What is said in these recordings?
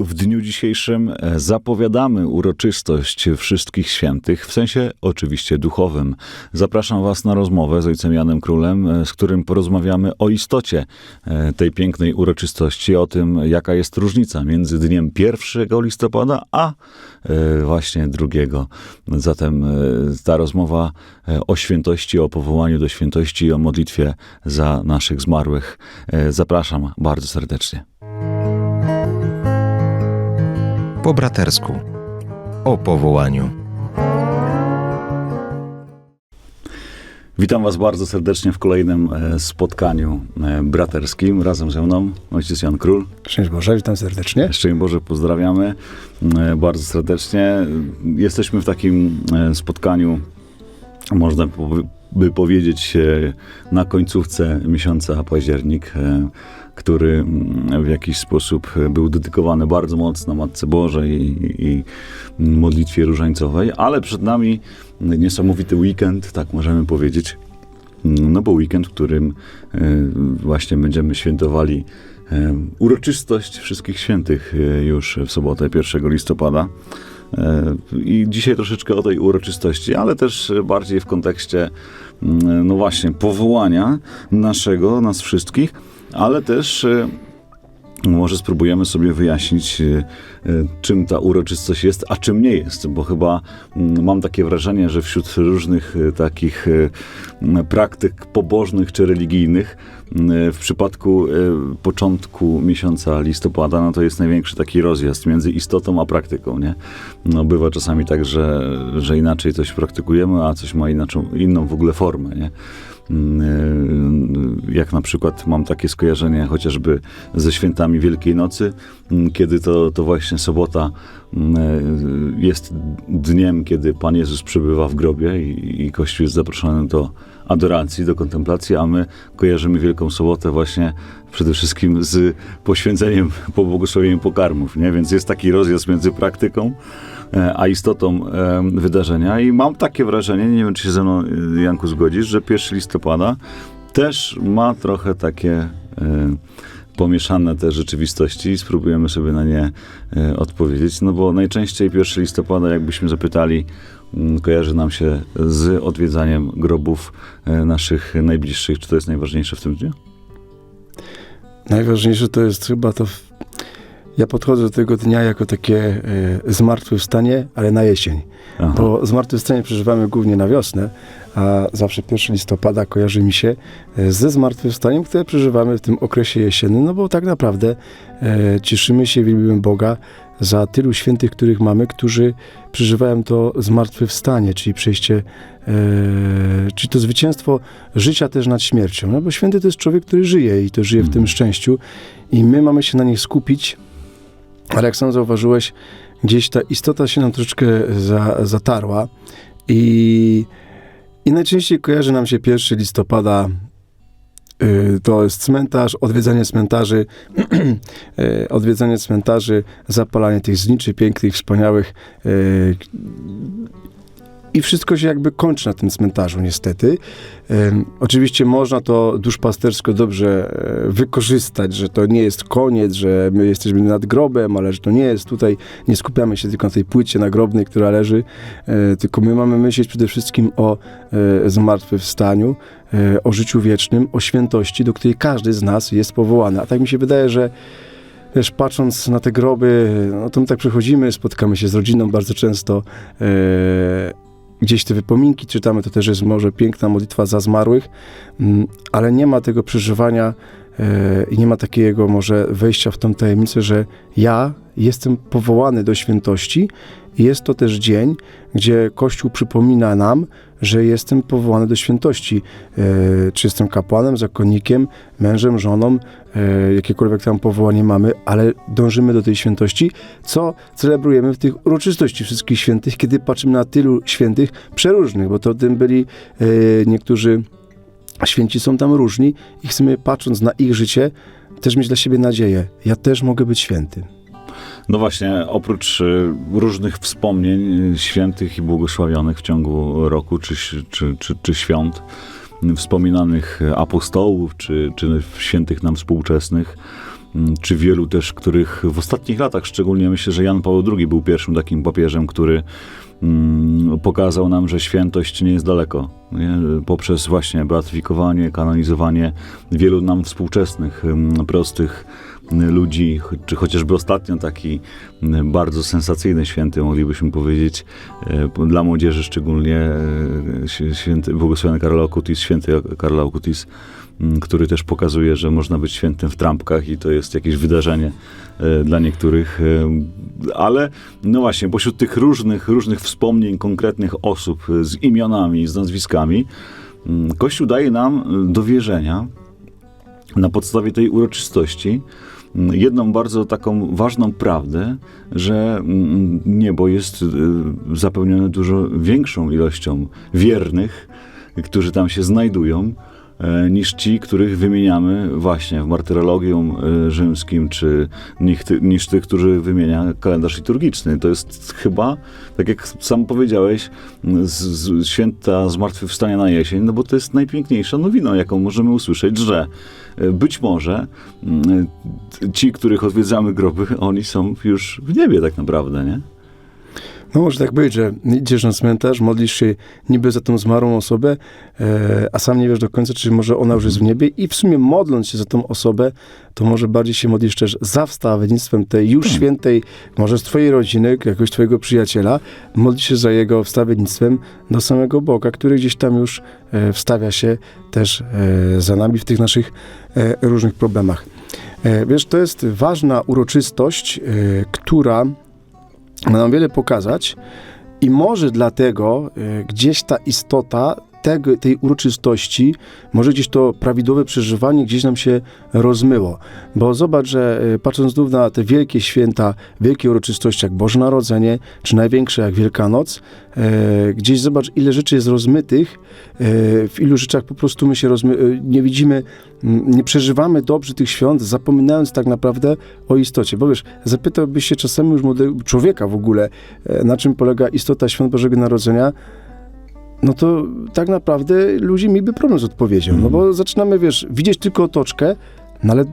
W dniu dzisiejszym e, zapowiadamy uroczystość wszystkich świętych, w sensie oczywiście duchowym. Zapraszam Was na rozmowę z ojcem Janem Królem, e, z którym porozmawiamy o istocie e, tej pięknej uroczystości, o tym, jaka jest różnica między dniem 1 listopada, a właśnie drugiego. Zatem ta rozmowa o świętości, o powołaniu do świętości i o modlitwie za naszych zmarłych. Zapraszam bardzo serdecznie. Po bratersku. O powołaniu. Witam Was bardzo serdecznie w kolejnym e, spotkaniu e, braterskim. Razem ze mną ojciec Jan Król. Szczęść Boże, witam serdecznie. Szczęść Boże, pozdrawiamy e, bardzo serdecznie. Jesteśmy w takim spotkaniu, można by powiedzieć, na końcówce miesiąca październik, e, który mm, w jakiś sposób był dedykowany bardzo mocno Matce Bożej i, i modlitwie różańcowej, ale przed nami niesamowity weekend, tak możemy powiedzieć. No bo weekend, w którym e, właśnie będziemy świętowali e, uroczystość wszystkich świętych już w sobotę, 1 listopada. E, I dzisiaj troszeczkę o tej uroczystości, ale też bardziej w kontekście, mm, no właśnie, powołania naszego, nas wszystkich, ale też e, może spróbujemy sobie wyjaśnić, e, czym ta uroczystość jest, a czym nie jest, bo chyba mm, mam takie wrażenie, że wśród różnych takich praktyk pobożnych czy religijnych, w przypadku e, początku miesiąca listopada, no to jest największy taki rozjazd między istotą a praktyką, nie? No bywa czasami tak, że, że inaczej coś praktykujemy, a coś ma inaczą, inną w ogóle formę, nie? Mm, Jak na przykład mam takie skojarzenie chociażby ze świętami Wielkiej Nocy, mm, kiedy to, to właśnie sobota mm, jest dniem, kiedy Pan Jezus przebywa w grobie i, i Kościół jest zaproszony do adoracji, do kontemplacji, a my kojarzymy Wielką Sobotę właśnie przede wszystkim z poświęceniem, po błogosławieniem pokarmów, nie? Więc jest taki rozjazd między praktyką e, a istotą e, wydarzenia. I mam takie wrażenie, nie wiem czy się ze mną e, Janku zgodzisz, że 1 listopada też ma trochę takie pomieszane te rzeczywistości. I spróbujemy sobie na nie odpowiedzieć, no bo najczęściej 1 listopada, jakbyśmy zapytali, kojarzy nam się z odwiedzaniem grobów e, naszych najbliższych. Czy to jest najważniejsze w tym dniu? Najważniejsze to jest chyba to. Ja podchodzę do tego dnia jako takie e, zmartwychwstanie, ale na jesień. Aha. Bo zmartwychwstanie przeżywamy głównie na wiosnę, a zawsze 1 listopada kojarzy mi się e, ze zmartwychwstaniem, które przeżywamy w tym okresie jesiennym, no bo tak naprawdę e, cieszymy się, wielbimy Boga za tylu świętych, których mamy, którzy przeżywają to zmartwychwstanie, czyli przejście, e, czyli to zwycięstwo życia też nad śmiercią. No bo święty to jest człowiek, który żyje i to żyje w tym szczęściu i my mamy się na nich skupić, ale jak sam zauważyłeś, gdzieś ta istota się nam troszeczkę za, zatarła i, i najczęściej kojarzy nam się 1 listopada y, to jest cmentarz, odwiedzanie cmentarzy, y, odwiedzanie cmentarzy, zapalanie tych zniczy pięknych, wspaniałych y, i wszystko się jakby kończy na tym cmentarzu, niestety. Oczywiście można to duszpastersko dobrze e, wykorzystać, że to nie jest koniec, że my jesteśmy nad grobem, ale że to nie jest tutaj, nie skupiamy się tylko na tej płycie nagrobnej, która leży, e, tylko my mamy myśleć przede wszystkim o e, zmartwychwstaniu, o życiu wiecznym, o świętości, do której każdy z nas jest powołany. A tak mi się wydaje, że Wiesz, patrząc na te groby, no to my tak przechodzimy, spotykamy się z rodziną bardzo często, gdzieś te wypominki czytamy, to też jest może piękna modlitwa za zmarłych, mm, ale nie ma tego przeżywania e, i nie ma takiego może wejścia w tą tajemnicę, że ja jestem powołany do świętości jest to też dzień, gdzie Kościół przypomina nam, że jestem powołany do świętości. E, czy jestem kapłanem, zakonnikiem, mężem, żoną, e, jakiekolwiek tam powołanie mamy, ale dążymy do tej świętości, co celebrujemy w tych uroczystości wszystkich świętych, kiedy patrzymy na tylu świętych przeróżnych, bo to tym byli e, niektórzy święci są tam różni i chcemy patrząc na ich życie też mieć dla siebie nadzieję. Ja też mogę być święty. No właśnie, oprócz y, różnych wspomnień świętych i błogosławionych w ciągu roku czy, czy, czy, czy świąt, wspominanych apostołów czy, czy świętych nam współczesnych, mm, czy wielu też, których w ostatnich latach, szczególnie myślę, że Jan Paweł II był pierwszym takim papieżem, który mm, pokazał nam, że świętość nie jest daleko. Nie? Poprzez właśnie beatyfikowanie, kanonizowanie wielu nam współczesnych, mm, prostych ludzi, czy chociażby ostatnio taki bardzo sensacyjny święty, moglibyśmy powiedzieć, e, dla młodzieży szczególnie, e, św- święty błogosławiony Karol Akutis, święty Karol Akutis, który też pokazuje, że można być świętym w trampkach i to jest jakieś wydarzenie e, dla niektórych. Ale no właśnie, pośród tych różnych, różnych wspomnień konkretnych osób z imionami, z nazwiskami, Kościół daje nam do wierzenia na podstawie tej uroczystości jedną bardzo taką ważną prawdę, że mm, niebo jest y, zapełnione dużo większą ilością wiernych, którzy tam się znajdują, e, niż ci, których wymieniamy właśnie w martyrologium e, rzymskim, czy niż, ty, niż tych, którzy wymienia kalendarz liturgiczny. To jest chyba, tak jak sam powiedziałeś, z, z święta zmartwychwstania na jesień, no bo to jest najpiękniejsza nowina, jaką możemy usłyszeć, że być może mm, ci, których odwiedzamy groby, oni są już w niebie tak naprawdę, nie? No może tak być, że idziesz na cmentarz, modlisz się niby za tą zmarłą osobę, e, a sam nie wiesz do końca, czy może ona już jest w niebie i w sumie modląc się za tą osobę, to może bardziej się modlisz też za wstawiennictwem tej już świętej, może z twojej rodziny, jakiegoś twojego przyjaciela, modlisz się za jego wstawiennictwem do samego Boga, który gdzieś tam już e, wstawia się też e, za nami w tych naszych e, różnych problemach. E, wiesz, to jest ważna uroczystość, e, która ma nam wiele pokazać i może dlatego e, gdzieś ta istota tego, tej uroczystości, może gdzieś to prawidłowe przeżywanie gdzieś nam się rozmyło. Bo zobacz, że e, patrząc znów na te wielkie święta, wielkie uroczystości jak Boże Narodzenie, czy największe jak Wielkanoc, e, gdzieś zobacz ile rzeczy jest rozmytych, e, w ilu rzeczach po prostu my się rozmy, e, nie widzimy, nie przeżywamy dobrze tych świąt, zapominając tak naprawdę o istocie. Bo wiesz, zapytałbyś się czasami już młodego człowieka w ogóle, e, na czym polega istota świąt Bożego Narodzenia, no to tak naprawdę ludzie mieliby problem z odpowiedzią, no bo zaczynamy, wiesz, widzieć tylko otoczkę, no ale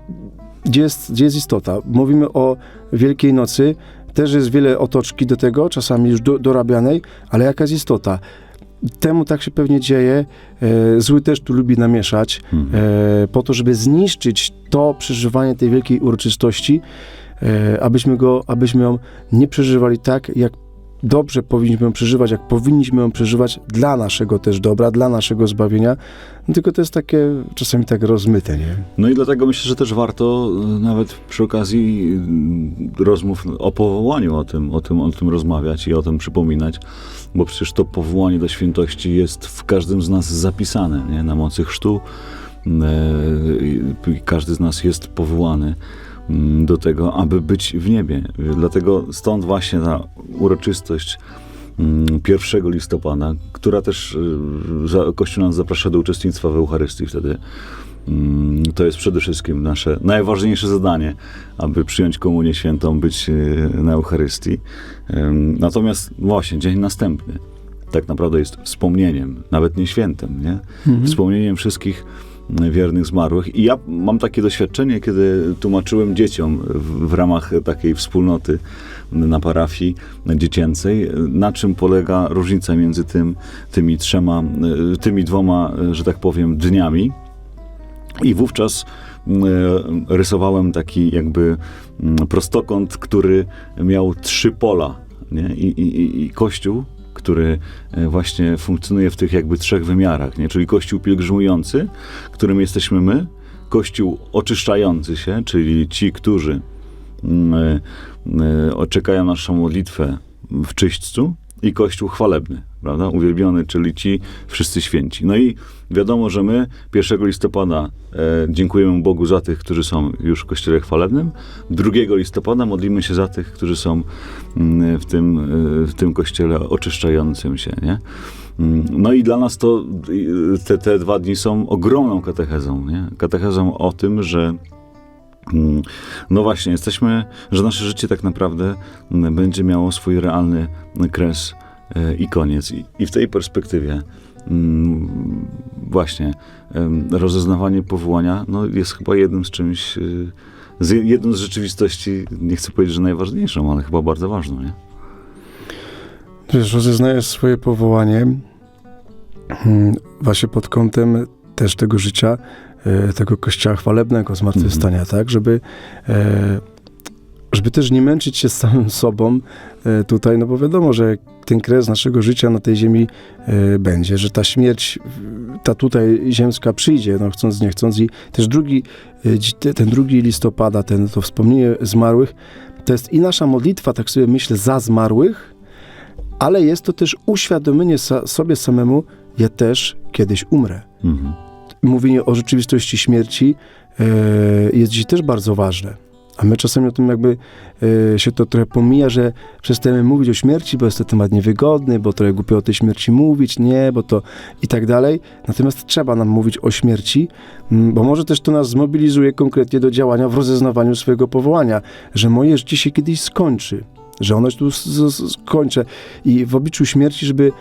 gdzie jest, gdzie jest istota? Mówimy o Wielkiej Nocy, też jest wiele otoczki do tego, czasami już do, dorabianej, ale jaka jest istota? Temu tak się pewnie dzieje. E, zły też tu lubi namieszać, e, po to, żeby zniszczyć to przeżywanie tej wielkiej uroczystości, e, abyśmy go, abyśmy ją nie przeżywali tak, jak dobrze powinniśmy ją przeżywać, jak powinniśmy ją przeżywać dla naszego też dobra, dla naszego zbawienia. No, tylko to jest takie czasami tak rozmyte, nie? No i dlatego myślę, że też warto y, nawet przy okazji y, rozmów o powołaniu o tym, o tym, o tym rozmawiać i o tym przypominać, bo przecież to powołanie do świętości jest w każdym z nas zapisane, nie? na mocy chrztu. y, Każdy z nas jest powołany do tego, aby być w niebie. Dlatego stąd właśnie ta uroczystość mm, 1 listopada, która też y, Kościół nas zaprasza do uczestnictwa w Eucharystii wtedy. Mm, To jest przede wszystkim nasze najważniejsze zadanie, aby przyjąć Komunię Świętą, być y, na Eucharystii. Natomiast właśnie dzień następny tak naprawdę jest wspomnieniem, nawet nie świętem, nie? Wspomnieniem wszystkich wiernych zmarłych. I ja mam takie doświadczenie, kiedy tłumaczyłem dzieciom w, w ramach takiej wspólnoty na parafii dziecięcej, na czym polega różnica między tym, tymi trzema, y, tymi dwoma, y, że tak powiem, dniami. I wówczas e, rysowałem taki jakby prostokąt, który miał trzy pola. Nie? I, i- I kościół, który e, właśnie funkcjonuje w tych jakby trzech wymiarach, nie? czyli kościół pielgrzymujący, którym jesteśmy my, kościół oczyszczający się, czyli ci, którzy mm, e, e, czekają na naszą modlitwę w czyśćcu i Kościół chwalebny, prawda? Uwielbiony, czyli ci wszyscy święci. No i wiadomo, że my 1 listopada e, dziękujemy Bogu za tych, którzy są już w Kościele chwalebnym. 2 listopada modlimy się za tych, którzy są mm, w tym, e, w tym Kościele oczyszczającym się, nie? Mm, No i dla nas to te, te dwa dni są ogromną katechezą, nie? Katechezą o tym, że Mm, No właśnie, jesteśmy, że nasze życie tak naprawdę będzie miało swój realny kres i koniec. I, w tej perspektywie mm, właśnie rozeznawanie powołania no, jest chyba jednym z czymś, y, z jedną z rzeczywistości, nie chcę powiedzieć, że najważniejszą, ale chyba bardzo ważną, nie? Wiesz, rozeznajesz swoje powołanie mm, właśnie pod kątem też tego życia, e, tego kościoła chwalebnego, zmartwychwstania, tak? Żeby, e, żeby też nie męczyć się z samym sobą e, tutaj, no bo wiadomo, że ten kres naszego życia na tej ziemi e, będzie, że ta śmierć, ta tutaj ziemska przyjdzie, no chcąc, nie chcąc i też drugi, e, ten drugi listopada, ten, to wspomnienie zmarłych, to jest i nasza modlitwa, tak sobie myślę, za zmarłych, ale jest to też uświadomienie sobie samemu, ja też kiedyś umrę. Mhm. Mówienie o rzeczywistości śmierci jest dziś też bardzo ważne. A my czasami o tym jakby e, się to trochę pomija, że przestajemy mówić o śmierci, bo jest to temat niewygodny, bo trochę głupio o tej śmierci mówić, nie, bo to i tak dalej. Natomiast trzeba nam mówić o śmierci, m, bo może też to nas zmobilizuje konkretnie do działania w rozeznawaniu swojego powołania, że moje życie się kiedyś skończy, że ono się tu s- s- skończy i w obliczu śmierci, żeby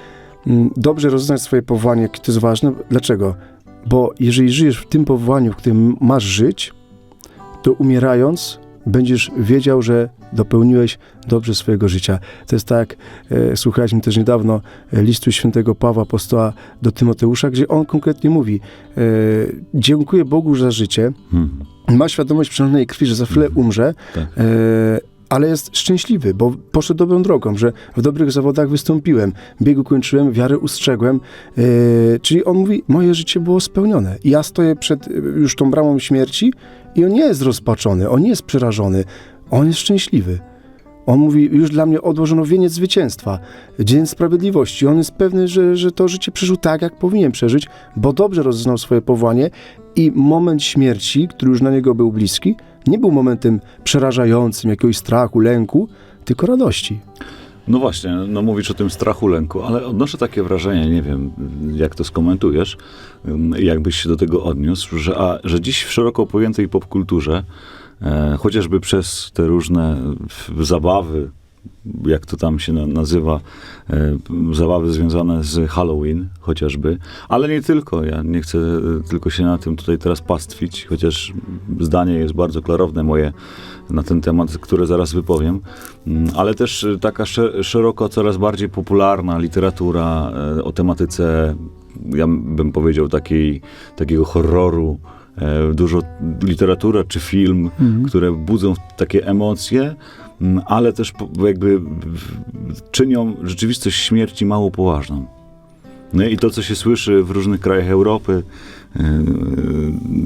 mm, dobrze rozeznać swoje powołanie, jakie to jest ważne. Dlaczego? Bo jeżeli żyjesz w tym powołaniu, w którym masz żyć, to umierając będziesz wiedział, że dopełniłeś dobrze swojego życia. To jest tak, e, słuchaliśmy też niedawno e, listu świętego Pawła Apostoła do Tymoteusza, gdzie on konkretnie mówi, e, dziękuję Bogu za życie, Mhm. ma świadomość przelotnej krwi, że za chwilę umrze, Tak. e, ale jest szczęśliwy, bo poszedł dobrą drogą, że w dobrych zawodach wystąpiłem, biegu kończyłem, wiarę ustrzegłem. E, czyli on mówi, moje życie było spełnione. I ja stoję przed e, już tą bramą śmierci i on nie jest rozpaczony, on nie jest przerażony, on jest szczęśliwy. On mówi, już dla mnie odłożono wieniec zwycięstwa, dzień sprawiedliwości. On jest pewny, że, że to życie przeżył tak, jak powinien przeżyć, bo dobrze rozeznał swoje powołanie i moment śmierci, który już na niego był bliski, nie był momentem przerażającym, jakiegoś strachu, lęku, tylko radości. No właśnie, no mówisz o tym strachu, lęku, ale odnoszę takie wrażenie, nie wiem, jak to skomentujesz, jakbyś się do tego odniósł, że, a, że dziś w szeroko pojętej popkulturze, e, chociażby przez te różne zabawy, jak to tam się na, nazywa, e, zabawy związane z Halloween chociażby, ale nie tylko. Ja nie chcę e, tylko się na tym tutaj teraz pastwić, chociaż zdanie jest bardzo klarowne moje na ten temat, które zaraz wypowiem, Mm, ale też e, taka sze- szeroko, coraz bardziej popularna literatura o tematyce, ja bym powiedział, takiej, takiego horroru, dużo literatura czy film, które budzą takie emocje, ale też jakby czynią rzeczywistość śmierci mało poważną. No i to, co się słyszy w różnych krajach Europy, yy,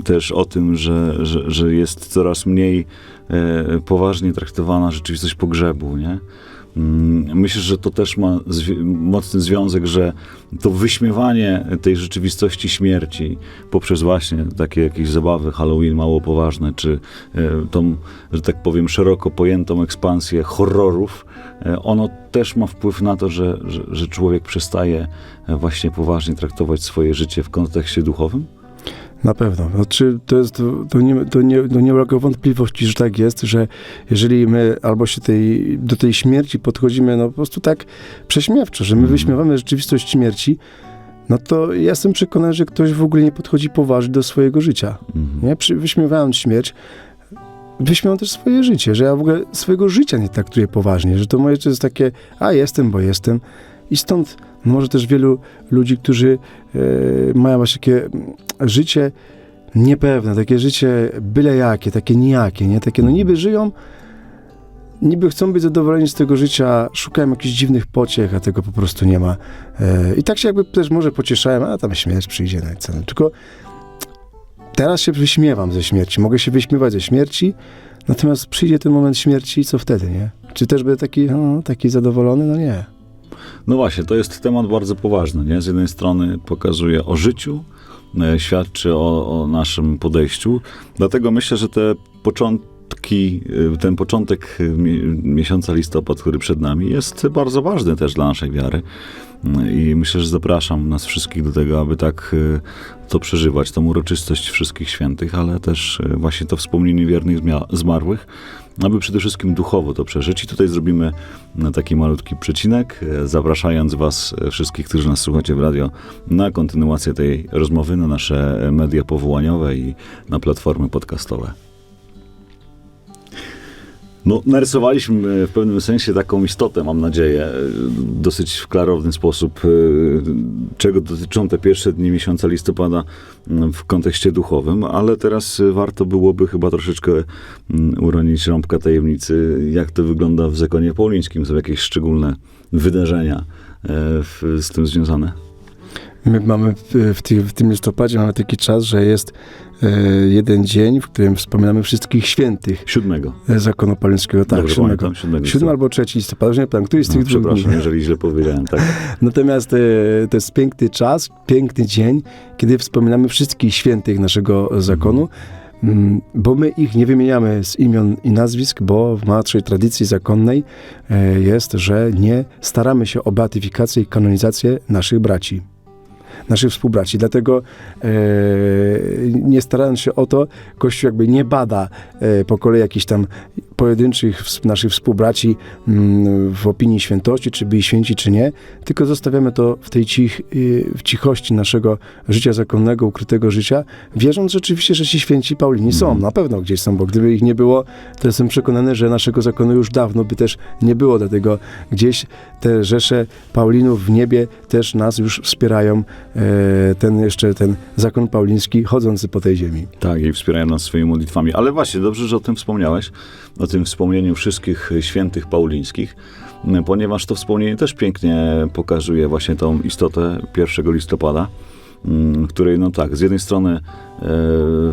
też o tym, że, że, że jest coraz mniej e, poważnie traktowana rzeczywistość pogrzebu, nie? Mm, Myślę, że to też ma mocny związek, że to wyśmiewanie tej rzeczywistości śmierci poprzez właśnie takie jakieś zabawy Halloween mało poważne, czy e, tą, że tak powiem, szeroko pojętą ekspansję horrorów, e, ono też ma wpływ na to, że, że, że człowiek przestaje właśnie poważnie traktować swoje życie w kontekście duchowym? Na pewno. Znaczy, to, jest, to, nie, to, nie, to nie ulega wątpliwości, że tak jest, że jeżeli my albo się tej, do tej śmierci podchodzimy no po prostu tak prześmiewczo, że my Mhm. wyśmiewamy rzeczywistość śmierci, no to ja jestem przekonany, że ktoś w ogóle nie podchodzi poważnie do swojego życia. Mhm. Nie? Przy, wyśmiewając śmierć, wyśmiewam też swoje życie, że ja w ogóle swojego życia nie traktuję poważnie, że to moje to jest takie, a jestem, bo jestem. I stąd może też wielu ludzi, którzy e, mają właśnie takie mm, życie niepewne, takie życie byle jakie, takie nijakie, nie? Takie no niby żyją, niby chcą być zadowoleni z tego życia, szukają jakichś dziwnych pociech, a tego po prostu nie ma. E, I tak się jakby też może pocieszałem, a tam śmierć przyjdzie, no i co. No, Tylko teraz się wyśmiewam ze śmierci, mogę się wyśmiewać ze śmierci, natomiast przyjdzie ten moment śmierci i co wtedy, nie? Czy też będę taki, no, taki zadowolony? No nie. No właśnie, to jest temat bardzo poważny. Nie? Z jednej strony pokazuje o życiu, e, świadczy o, o naszym podejściu. Dlatego myślę, że te początki, e, ten początek e, mi- miesiąca listopad, który przed nami, jest bardzo ważny też dla naszej wiary. Mm, I myślę, że zapraszam nas wszystkich do tego, aby tak to przeżywać, tą uroczystość wszystkich świętych, ale też właśnie to wspomnienie wiernych zmarłych, aby przede wszystkim duchowo to przeżyć. I tutaj zrobimy na taki malutki przecinek, e, zapraszając Was e, wszystkich, którzy nas słuchacie w radio, na kontynuację tej rozmowy na nasze media powołaniowe i na platformy podcastowe. No, narysowaliśmy w pewnym sensie taką istotę, mam nadzieję, dosyć w klarowny sposób, e, czego dotyczą te pierwsze dni miesiąca listopada m, w kontekście duchowym, ale teraz warto byłoby chyba troszeczkę m, uronić rąbka tajemnicy, jak to wygląda w zakonie paulińskim. Są jakieś szczególne wydarzenia e, z tym związane? My mamy w, w, ty, w tym listopadzie mamy taki czas, że jest e, jeden dzień, w którym wspominamy wszystkich świętych Siódmego. e, zakonu paulińskiego. Tak, Dobrze siódmego. pamiętam, siódmego Siódmy albo trzeci listopada, nie pamiętam, któryś z No, tych dwóch dni. przepraszam, jeżeli źle powiedziałem, tak. Natomiast e, to jest piękny czas, piękny dzień, kiedy wspominamy wszystkich świętych naszego zakonu, mm, bo my ich nie wymieniamy z imion i nazwisk, bo w naszej tradycji zakonnej jest, że nie staramy się o beatyfikację i kanonizację naszych braci. Naszych współbraci. Dlatego e, nie starając się o to, Kościół jakby nie bada e, po kolei jakichś tam pojedynczych naszych współbraci mm, w opinii świętości, czy byli święci, czy nie, tylko zostawiamy to w tej cich, y, w cichości naszego życia zakonnego, ukrytego życia, wierząc rzeczywiście, że ci święci Paulini są, Mhm. na pewno gdzieś są, bo gdyby ich nie było, to jestem przekonany, że naszego zakonu już dawno by też nie było, dlatego gdzieś te rzesze Paulinów w niebie też nas już wspierają, e, ten jeszcze ten zakon pauliński chodzący po tej ziemi. Tak, i wspierają nas swoimi modlitwami. Ale właśnie, dobrze, że o tym wspomniałeś, o tym wspomnieniu wszystkich świętych paulińskich, ponieważ to wspomnienie też pięknie pokazuje właśnie tą istotę 1 listopada, której, no tak, z jednej strony e,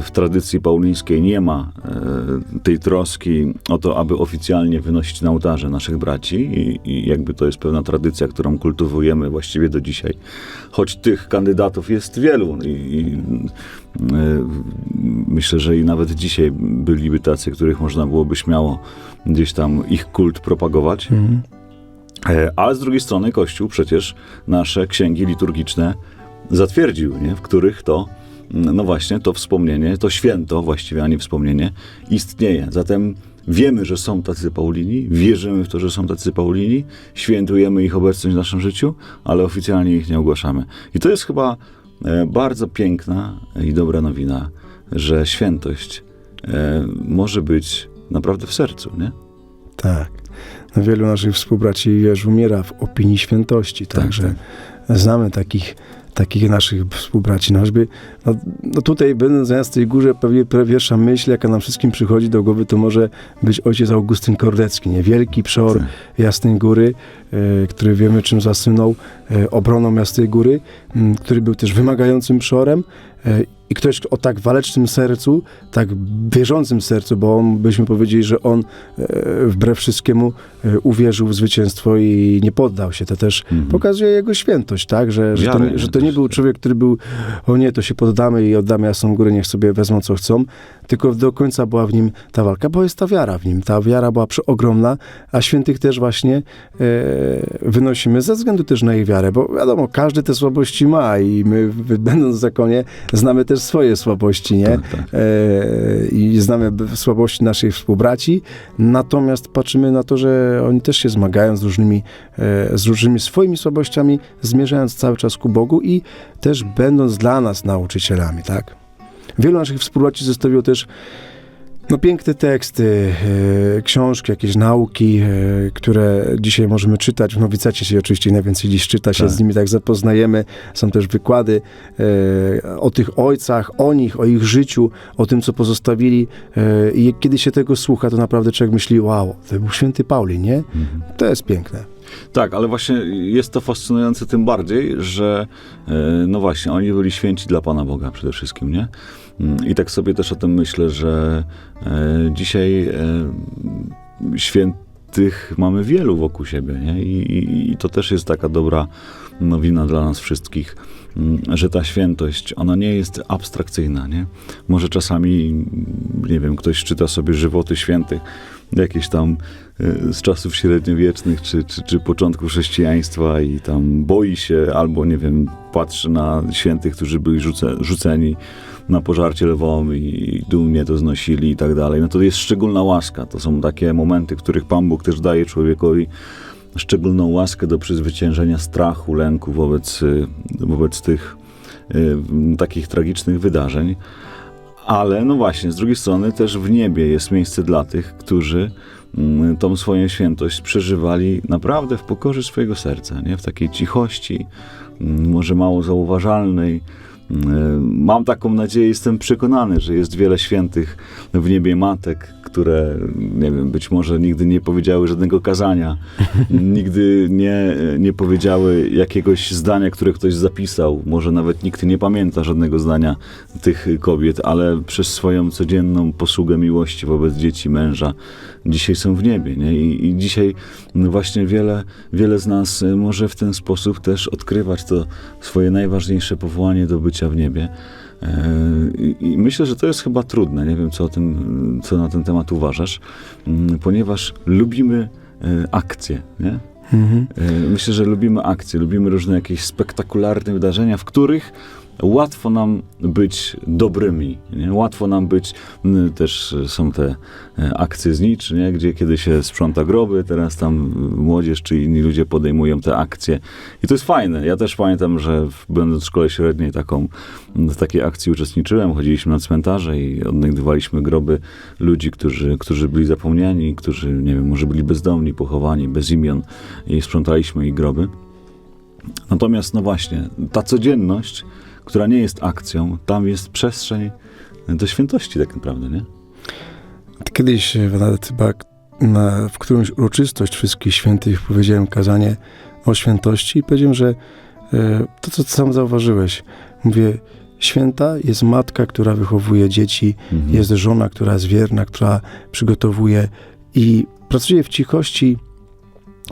w tradycji paulińskiej nie ma e, tej troski o to, aby oficjalnie wynosić na ołtarze naszych braci i, i jakby to jest pewna tradycja, którą kultywujemy właściwie do dzisiaj. Choć tych kandydatów jest wielu i, i e, myślę, że i nawet dzisiaj byliby tacy, których można byłoby śmiało gdzieś tam ich kult propagować. E, Ale z drugiej strony Kościół przecież nasze księgi liturgiczne zatwierdził, nie? w których to, no właśnie, to wspomnienie, to święto właściwie, a nie wspomnienie, istnieje. Zatem wiemy, że są tacy Paulini, wierzymy w to, że są tacy Paulini, świętujemy ich obecność w naszym życiu, ale oficjalnie ich nie ogłaszamy. I to jest chyba e, bardzo piękna i dobra nowina, że świętość e, może być naprawdę w sercu, nie? Tak. No, wielu naszych współbraci wiesz, umiera w opinii świętości, Tak, także znamy takich, takich naszych współbraci. No, choćby, no, no tutaj, będąc na tej górze, pewnie pierwsza myśl, jaka nam wszystkim przychodzi do głowy, to może być ojciec Augustyn Kordecki, nie? Wielki przeor Tak. Jasnej Góry, e, który wiemy czym zasłynął e, obroną Jasnej Góry, który był też wymagającym przeorem e, i ktoś o tak walecznym sercu, tak wierzącym sercu, bo on, byśmy powiedzieli, że on e, wbrew wszystkiemu e, uwierzył w zwycięstwo i nie poddał się. To też Mhm. pokazuje jego świętość, tak? Że, że, to, że to nie był tak. człowiek, który był, o nie, to się poddamy i oddamy Jasną Górę, niech sobie wezmą co chcą, tylko do końca była w nim ta walka, bo jest ta wiara w nim. Ta wiara była przeogromna, a świętych też właśnie e, wynosimy ze względu też na ich wiarę, bo wiadomo, każdy te słabości ma i my, będąc w zakonie, znamy też swoje słabości, nie? Tak, tak. e, i znamy słabości naszych współbraci, natomiast patrzymy na to, że oni też się zmagają z różnymi, e, z różnymi swoimi słabościami, zmierzając cały czas ku Bogu i też będąc dla nas nauczycielami, tak? Wielu naszych współbraci zostawiło też no, piękne teksty, e, książki, jakieś nauki, e, które dzisiaj możemy czytać. W nowicacie się oczywiście najwięcej dziś czyta, się Tak. z nimi tak zapoznajemy. Są też wykłady e, o tych ojcach, o nich, o ich życiu, o tym, co pozostawili. I kiedy się tego słucha, to naprawdę człowiek myśli, wow, to był święty Pauli, nie? Mhm. To jest piękne. Tak, ale właśnie jest to fascynujące tym bardziej, że no właśnie, oni byli święci dla Pana Boga przede wszystkim, nie? I tak sobie też o tym myślę, że e, dzisiaj e, świętych mamy wielu wokół siebie, nie? I, i, to też jest taka dobra nowina dla nas wszystkich, mm, że ta świętość, ona nie jest abstrakcyjna, nie? Może czasami, nie wiem, ktoś czyta sobie żywoty świętych, jakieś tam e, z czasów średniowiecznych, czy, czy, czy początku chrześcijaństwa i tam boi się, albo nie wiem, patrzy na świętych, którzy byli rzuce, rzuceni na pożarcie lwom i dumnie to znosili i tak dalej. No to jest szczególna łaska. To są takie momenty, w których Pan Bóg też daje człowiekowi szczególną łaskę do przezwyciężenia strachu, lęku wobec, y, wobec tych y, takich tragicznych wydarzeń. Ale no właśnie, z drugiej strony też w niebie jest miejsce dla tych, którzy mm, tą swoją świętość przeżywali naprawdę w pokorze swojego serca, nie? w takiej cichości, mm, może mało zauważalnej. Mm, Mam taką nadzieję, jestem przekonany, że jest wiele świętych w niebie matek, które, nie wiem, być może nigdy nie powiedziały żadnego kazania, nigdy nie, nie powiedziały jakiegoś zdania, które ktoś zapisał. Może nawet nikt nie pamięta żadnego zdania tych kobiet, ale przez swoją codzienną posługę miłości wobec dzieci, męża, dzisiaj są w niebie. Nie? I, I dzisiaj właśnie wiele, wiele z nas może w ten sposób też odkrywać to swoje najważniejsze powołanie do bycia w niebie. E, I i myślę, że to jest chyba trudne. Nie wiem, co, o tym, co na ten temat uważasz, mm, ponieważ lubimy e, akcje. Nie? Mhm. E, Myślę, że lubimy akcje, lubimy różne jakieś spektakularne wydarzenia, w których łatwo nam być dobrymi. Nie? Łatwo nam być, też e, są te e, akcje znicz, nie? gdzie kiedy się sprząta groby, teraz tam młodzież czy inni ludzie podejmują te akcje. I to jest fajne. Ja też pamiętam, że będąc w szkole średniej taką, w takiej akcji uczestniczyłem. Chodziliśmy na cmentarze i odnajdywaliśmy groby ludzi, którzy, którzy byli zapomniani, którzy, nie wiem, może byli bezdomni, pochowani, bez imion i sprzątaliśmy ich groby. Natomiast, no właśnie, ta codzienność, która nie jest akcją, tam jest przestrzeń do świętości tak naprawdę, nie? Kiedyś e, nawet chyba na, w którąś uroczystość wszystkich świętych powiedziałem kazanie o świętości i powiedziałem, że e, to, co sam zauważyłeś, mówię, święta jest matka, która wychowuje dzieci, Mhm. jest żona, która jest wierna, która przygotowuje i pracuje w cichości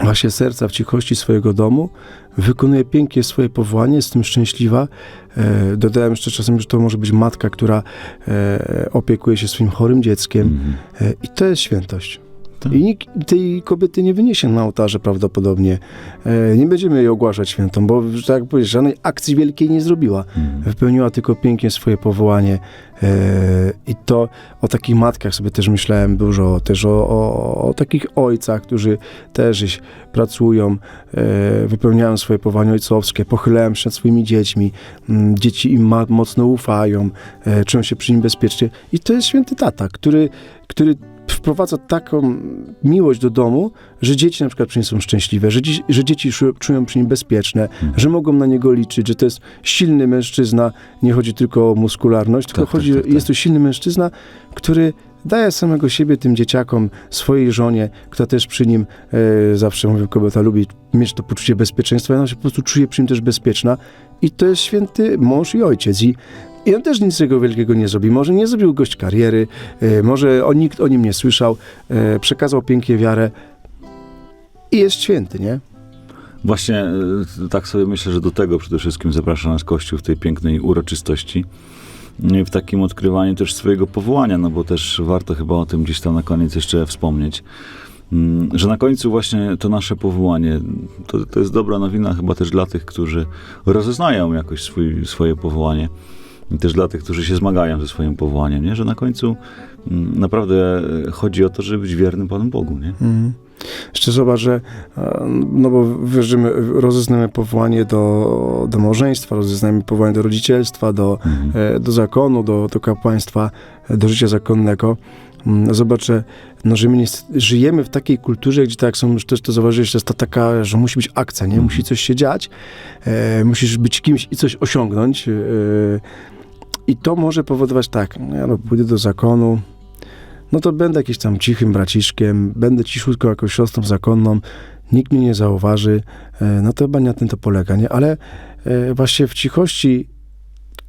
właśnie serca, w cichości swojego domu, wykonuje pięknie swoje powołanie, jest tym szczęśliwa. E, dodałem jeszcze czasem, że to może być matka, która e, opiekuje się swoim chorym dzieckiem Mhm. e, i to jest świętość. Tak. I nikt tej kobiety nie wyniesie na ołtarze prawdopodobnie. E, nie będziemy jej ogłaszać świętą, bo tak jak powiedzieć, żadnej akcji wielkiej nie zrobiła Mhm. wypełniła tylko pięknie swoje powołanie. E, I to o takich matkach sobie też myślałem dużo, też o, o, o takich ojcach, którzy też pracują, e, wypełniają swoje powołanie ojcowskie, pochylają się nad swoimi dziećmi, mm, dzieci im ma, mocno ufają, e, czują się przy nim bezpiecznie. I to jest święty tata, który, który wprowadza taką miłość do domu, że dzieci na przykład przy nim są szczęśliwe, że, dziś, że dzieci czu- czują przy nim bezpieczne, że mogą na niego liczyć, że to jest silny mężczyzna, nie chodzi tylko o muskularność, tylko Tak, tak, chodzi, tak, tak. jest to silny mężczyzna, który daje samego siebie tym dzieciakom, swojej żonie, która też przy nim, e, zawsze mówię, kobieta lubi mieć to poczucie bezpieczeństwa, ona się po prostu czuje przy nim też bezpieczna. I to jest święty mąż i ojciec. I i on też nic tego wielkiego nie zrobi. Może nie zrobił gość kariery, e, może o, nikt o nim nie słyszał, e, przekazał pięknie wiarę i jest święty, nie? Właśnie e, tak sobie myślę, że do tego przede wszystkim zaprasza nas Kościół w tej pięknej uroczystości. I W takim odkrywaniu też swojego powołania, no bo też warto chyba o tym gdzieś tam na koniec jeszcze wspomnieć, Mm, że na końcu właśnie to nasze powołanie, to, to jest dobra nowina chyba też dla tych, którzy rozeznają jakoś swój, swoje powołanie też dla tych, którzy się zmagają ze swoim powołaniem, nie? że na końcu mm, naprawdę e, chodzi o to, żeby być wiernym Panu Bogu. Nie? Mhm. Jeszcze zobacz, że e, no bo wierzymy, rozeznamy powołanie do, do małżeństwa, rozeznamy powołanie do rodzicielstwa, do, Mhm. e, do zakonu, do, do kapłaństwa, do życia zakonnego. Mm, Zobacz, że no, że my nie, żyjemy w takiej kulturze, gdzie tak jak są, też to zauważyłeś, że jest to taka, że musi być akcja, nie? Mhm. Musi coś się dziać, e, musisz być kimś i coś osiągnąć. E, I to może powodować tak, no ja no, pójdę do zakonu, no to będę jakimś tam cichym braciszkiem, będę cichutką jakąś siostrą zakonną, nikt mnie nie zauważy, e, no to chyba na tym to polega, nie? Ale e, właśnie w cichości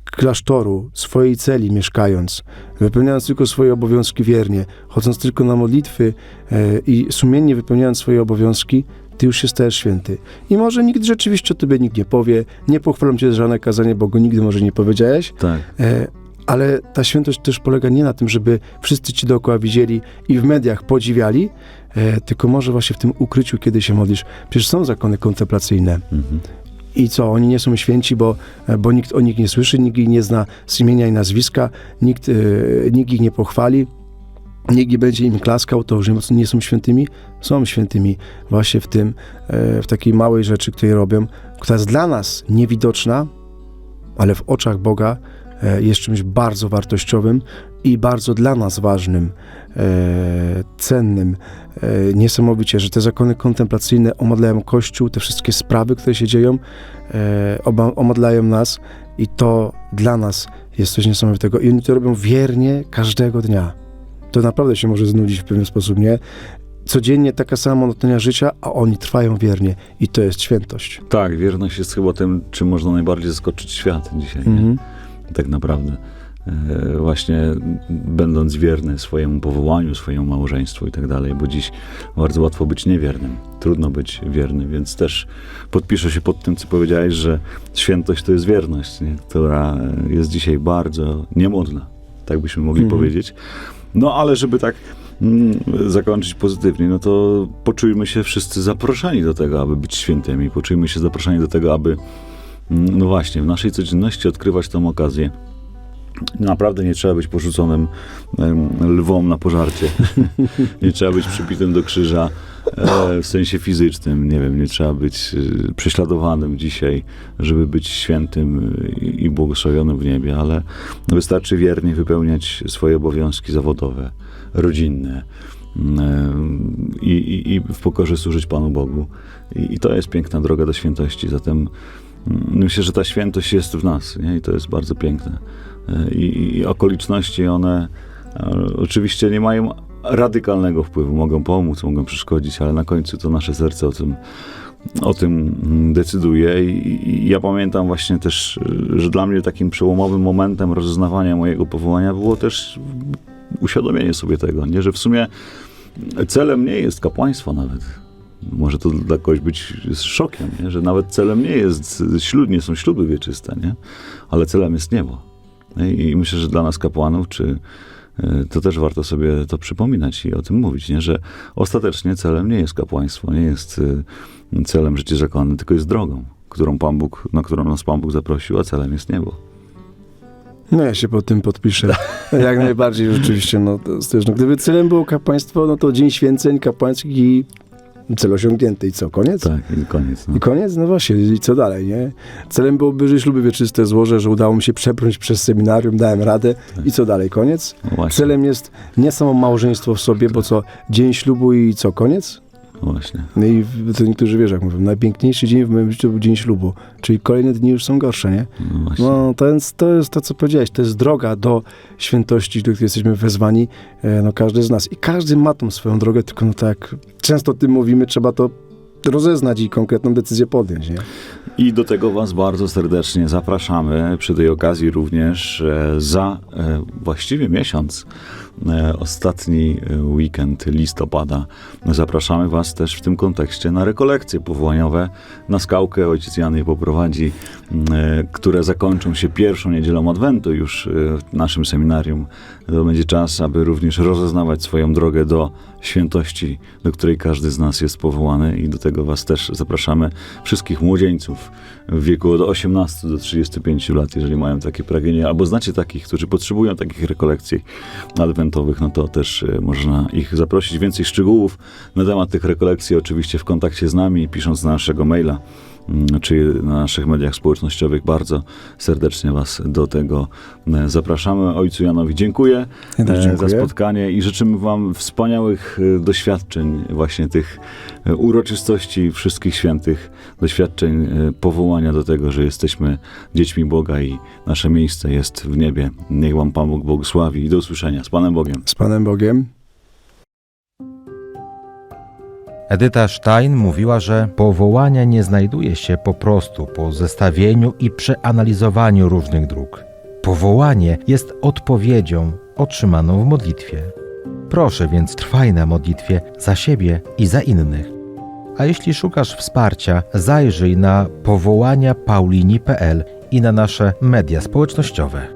klasztoru, swojej celi mieszkając, wypełniając tylko swoje obowiązki wiernie, chodząc tylko na modlitwy e, i sumiennie wypełniając swoje obowiązki, ty już się stajesz święty. I może nikt rzeczywiście o tobie nikt nie powie, nie pochwalą cię za żadne kazanie, bo go nigdy może nie powiedziałeś, Tak. E, ale ta świętość też polega nie na tym, żeby wszyscy ci dookoła widzieli i w mediach podziwiali, e, tylko może właśnie w tym ukryciu, kiedy się modlisz. Przecież są zakony kontemplacyjne. Mhm. I co, oni nie są święci, bo, e, bo nikt o nich nie słyszy, nikt ich nie zna z imienia i nazwiska, nikt, e, nikt ich nie pochwali, nikt nie będzie im klaskał, to już nie- są świętymi? Są świętymi właśnie w tym, e, w takiej małej rzeczy, której robią, która jest dla nas niewidoczna, ale w oczach Boga e, jest czymś bardzo wartościowym i bardzo dla nas ważnym, e, cennym, niesamowicie, że te zakony kontemplacyjne omodlają Kościół, te wszystkie sprawy, które się dzieją, omodlają nas i to dla nas jest coś niesamowitego. I oni to robią wiernie każdego dnia. To naprawdę się może znudzić w pewien sposób, nie? Codziennie taka sama monotonia życia, a oni trwają wiernie i to jest świętość. Tak, wierność jest chyba tym, czym można najbardziej zaskoczyć świat dzisiaj. nie? Mhm. tak naprawdę. E, Właśnie będąc wierny swojemu powołaniu, swojemu małżeństwu i tak dalej, bo dziś bardzo łatwo być niewiernym. Trudno być wierny, więc też podpiszę się pod tym, co powiedziałeś, że świętość to jest wierność, nie? która jest dzisiaj bardzo niemodna, tak byśmy mogli Mhm. powiedzieć. No ale żeby tak mm, zakończyć pozytywnie, no to poczujmy się wszyscy zaproszeni do tego, aby być świętymi. Poczujmy się zaproszeni do tego, aby Mm, No właśnie, w naszej codzienności odkrywać tą okazję. Naprawdę nie trzeba być porzuconym em, lwom na pożarcie. nie trzeba być przypitym do krzyża w sensie fizycznym. Nie wiem, nie trzeba być e, prześladowanym dzisiaj, żeby być świętym i, błogosławionym w niebie, ale wystarczy wiernie wypełniać swoje obowiązki zawodowe, rodzinne em, i, i, i w pokorze służyć Panu Bogu. I, I to jest piękna droga do świętości. Zatem Mm, Myślę, że ta świętość jest w nas nie? i to jest bardzo piękne. E, I, i okoliczności, one e, oczywiście nie mają radykalnego wpływu. Mogą pomóc, mogą przeszkodzić, ale na końcu to nasze serce o tym, o tym mm, decyduje. I, ja pamiętam właśnie też, że dla mnie takim przełomowym momentem rozeznawania mojego powołania było też uświadomienie sobie tego, nie? że w sumie celem nie jest kapłaństwo nawet. Może to dla kogoś być szokiem, nie? że nawet celem nie jest ślub, nie są śluby wieczyste, nie? ale celem jest niebo. Nie? I myślę, że dla nas kapłanów, czy to też warto sobie to przypominać i o tym mówić, nie? że ostatecznie celem nie jest kapłaństwo, nie jest y, celem życie zakonne, tylko jest drogą, którą Pan Bóg, na którą nas Pan Bóg zaprosił, a celem jest niebo. No ja się pod tym podpiszę. Jak najbardziej rzeczywiście. No, to no, gdyby celem było kapłaństwo, no to dzień święceń kapłańskich i cel osiągnięty. I co, koniec? Tak, i koniec. No. I koniec? No właśnie, i co dalej, nie? Celem byłoby, że śluby wieczyste złożę, że udało mi się przeprąć przez seminarium, dałem radę. I co dalej, koniec? No Celem jest nie samo małżeństwo w sobie, bo co, dzień ślubu i co, koniec? No właśnie. No i to niektórzy wiesz, jak mówią, najpiękniejszy dzień w moim życiu był dzień ślubu, czyli kolejne dni już są gorsze, nie? No właśnie. No, to jest, to jest to, co powiedziałeś, to jest droga do świętości, do której jesteśmy wezwani, e, no każdy z nas. I każdy ma tą swoją drogę, tylko no tak często o tym mówimy, trzeba to rozeznać i konkretną decyzję podjąć, nie? I do tego Was bardzo serdecznie zapraszamy. Przy tej okazji również e, za e, właściwie miesiąc, ostatni e, weekend listopada, zapraszamy Was też w tym kontekście na rekolekcje powołaniowe na skałkę. Ojciec Jan je poprowadzi, e, które zakończą się pierwszą niedzielą Adwentu już e, w naszym seminarium. To będzie czas, aby również rozeznawać swoją drogę do świętości, do której każdy z nas jest powołany i do tego Was też zapraszamy. Wszystkich młodzieńców w wieku od 18 do 35 lat, jeżeli mają takie pragnienie, albo znacie takich, którzy potrzebują takich rekolekcji no to też e, można ich zaprosić. Więcej szczegółów na temat tych rekolekcji oczywiście w kontakcie z nami, pisząc na naszego maila mm, czy na naszych mediach społecznościowych. Bardzo serdecznie Was do tego e, zapraszamy. Ojcu Janowi dziękuję, Ja e, za dziękuję. spotkanie i życzymy Wam wspaniałych e, doświadczeń, właśnie tych uroczystości wszystkich świętych, doświadczeń powołania do tego, że jesteśmy dziećmi Boga i nasze miejsce jest w niebie. Niech Wam Pan Bóg błogosławi i do usłyszenia. Z Panem Bogiem. Z Panem Bogiem. Edyta Stein mówiła, że powołanie nie znajduje się po prostu po zestawieniu i przeanalizowaniu różnych dróg. Powołanie jest odpowiedzią otrzymaną w modlitwie. Proszę więc trwaj na modlitwie za siebie i za innych. A jeśli szukasz wsparcia, zajrzyj na powołania paulini.pl i na nasze media społecznościowe.